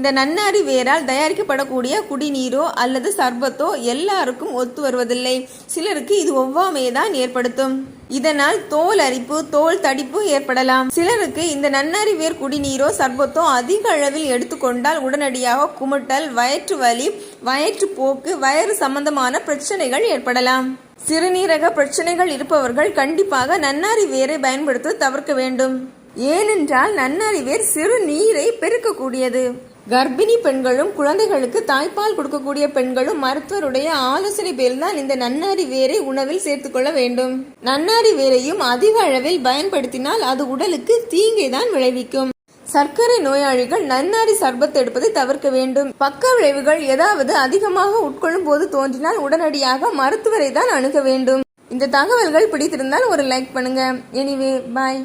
இந்த நன்னாரி வேரால் தயாரிக்கப்படக்கூடிய குடிநீரோ அல்லது சர்பத்தோ எல்லாருக்கும் ஒத்து வருவதில்லை. சிலருக்கு இது ஒவ்வாமையை தான் ஏற்படுத்தும். இதனால் தோல் அரிப்பு தோல் தடிப்பு ஏற்படலாம். சிலருக்கு இந்த நன்னாரி வேர் குடிநீரோ சர்பத்தோ அதிக அளவில் எடுத்துக்கொண்டால் உடனடியாக குமட்டல் வயிற்று வலி வயிற்றுப்போக்கு வயிறு சம்பந்தமான பிரச்சனைகள் ஏற்படலாம். சிறுநீரக பிரச்சனைகள் இருப்பவர்கள் கண்டிப்பாக நன்னாரி வேரை பயன்படுத்த தவிர்க்க வேண்டும். ஏனென்றால் நன்னாரி வேர் சிறு நீரை பெருக்கக்கூடியது. கர்ப்பிணி பெண்களும் குழந்தைகளுக்கு தாய்ப்பால் கொடுக்கக்கூடிய பெண்களும் மருத்துவருடைய ஆலோசனை பேரில்தான் இந்த நன்னாரி வேரை உணவில் சேர்த்துக்கொள்ள வேண்டும். நன்னாரி வேரையும் அதிக அளவில் பயன்படுத்தினால் அது உடலுக்கு தீங்கை தான் விளைவிக்கும். சர்க்கரை நோயாளிகள் நன்னாரி சர்பத் எடுப்பதை தவிர்க்க வேண்டும். பக்க விளைவுகள் ஏதாவது அதிகமாக உட்கொள்ளும் போது தோன்றினால் உடனடியாக மருத்துவரை தான் அணுக வேண்டும். இந்த தகவல்கள் பிடித்திருந்தால் ஒரு லைக் பண்ணுங்க. Anyway bye.